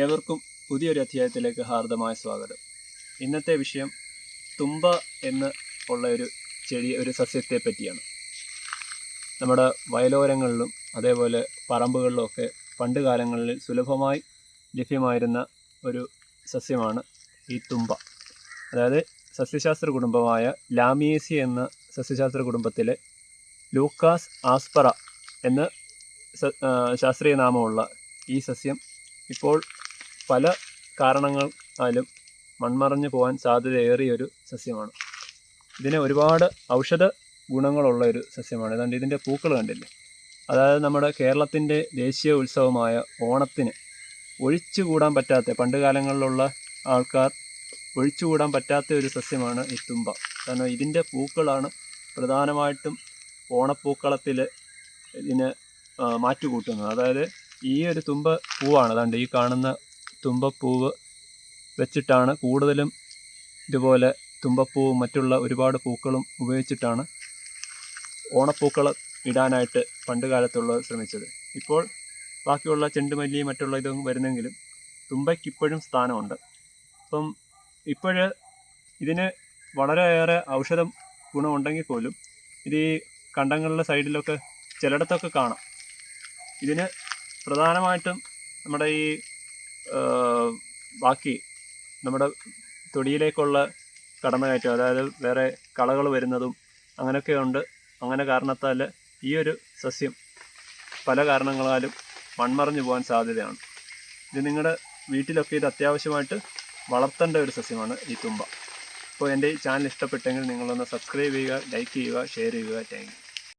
ഏവർക്കും പുതിയൊരു അധ്യായത്തിലേക്ക് ഹാർദമായ സ്വാഗതം. ഇന്നത്തെ വിഷയം തുമ്പ എന്ന് ഉള്ള ഒരു ചെടി ഒരു സസ്യത്തെ പറ്റിയാണ്. നമ്മുടെ വയലോരങ്ങളിലും അതേപോലെ പറമ്പുകളിലും ഒക്കെ പണ്ട് കാലങ്ങളിൽ സുലഭമായി ലഭ്യമായിരുന്ന ഒരു സസ്യമാണ് ഈ തുമ്പ. അതായത് സസ്യശാസ്ത്ര കുടുംബമായ ലാമിയേസി എന്ന സസ്യശാസ്ത്ര കുടുംബത്തിലെ ലൂക്കാസ് ആസ്പറ എന്ന ശാസ്ത്രീയ നാമമുള്ള ഈ സസ്യം ഇപ്പോൾ പല കാരണങ്ങളാലും മൺമറഞ്ഞു പോകാൻ സാധ്യതയേറിയ ഒരു സസ്യമാണ്. ഇതിന് ഒരുപാട് ഔഷധ ഗുണങ്ങളുള്ള ഒരു സസ്യമാണ്. ഏതാണ്ട് ഇതിന്റെ പൂക്കൾ കണ്ടില്ലേ? അതായത് നമ്മുടെ കേരളത്തിന്റെ ദേശീയ ഉത്സവമായ ഓണത്തിന് ഒഴിച്ചുകൂടാൻ പറ്റാത്ത പണ്ട് കാലങ്ങളിലുള്ള ആൾക്കാർ ഒഴിച്ചുകൂടാൻ പറ്റാത്ത ഒരു സസ്യമാണ് ഈ തുമ്പ. കാരണം ഇതിന്റെ പൂക്കളാണ് പ്രധാനമായിട്ടും ഓണപ്പൂക്കളത്തിൽ ഇതിന് മാറ്റുകൂട്ടുന്നത്. അതായത് ഈ ഒരു തുമ്പ പൂവാണ്. അതാണ്ട് ഈ കാണുന്ന തുമ്പപ്പൂവ് വെച്ചിട്ടാണ് കൂടുതലും ഇതുപോലെ തുമ്പപ്പൂവും മറ്റുള്ള ഒരുപാട് പൂക്കളും ഉപയോഗിച്ചിട്ടാണ് ഓണപ്പൂക്കൾ ഇടാനായിട്ട് പണ്ട് കാലത്തുള്ളവർ ശ്രമിച്ചത്. ഇപ്പോൾ ബാക്കിയുള്ള ചെണ്ടുമല്ലി മറ്റുള്ള ഇതും വരുന്നെങ്കിലും തുമ്പയ്ക്ക് ഇപ്പോഴും സ്ഥാനമുണ്ട്. അപ്പം ഇപ്പോഴ് ഇതിന് വളരെയേറെ ഔഷധം ഗുണമുണ്ടെങ്കിൽ പോലും ഇത് ഈ കണ്ടങ്ങളുടെ സൈഡിലൊക്കെ ചിലയിടത്തൊക്കെ കാണാം. ഇതിന് പ്രധാനമായിട്ടും നമ്മുടെ ഈ ബാക്കി നമ്മുടെ തൊടിയിലേക്കുള്ള കടന്നുകയറ്റം അതായത് വേറെ കളകൾ വരുന്നതും അങ്ങനെയൊക്കെ ഉണ്ട്. അങ്ങനെ കാരണത്താൽ ഈ ഒരു സസ്യം പല കാരണങ്ങളാലും മൺമറഞ്ഞു പോകാൻ സാധ്യതയാണ്. ഇത് നിങ്ങളുടെ വീട്ടിലൊക്കെ ഇത് അത്യാവശ്യമായിട്ട് വളർത്തേണ്ട ഒരു സസ്യമാണ് ഈ തുമ്പ. അപ്പോൾ എന്റെ ഈ ചാനൽ ഇഷ്ടപ്പെട്ടെങ്കിൽ നിങ്ങളൊന്ന് സബ്സ്ക്രൈബ് ചെയ്യുക ലൈക്ക് ചെയ്യുക ഷെയർ ചെയ്യുക. താങ്ക്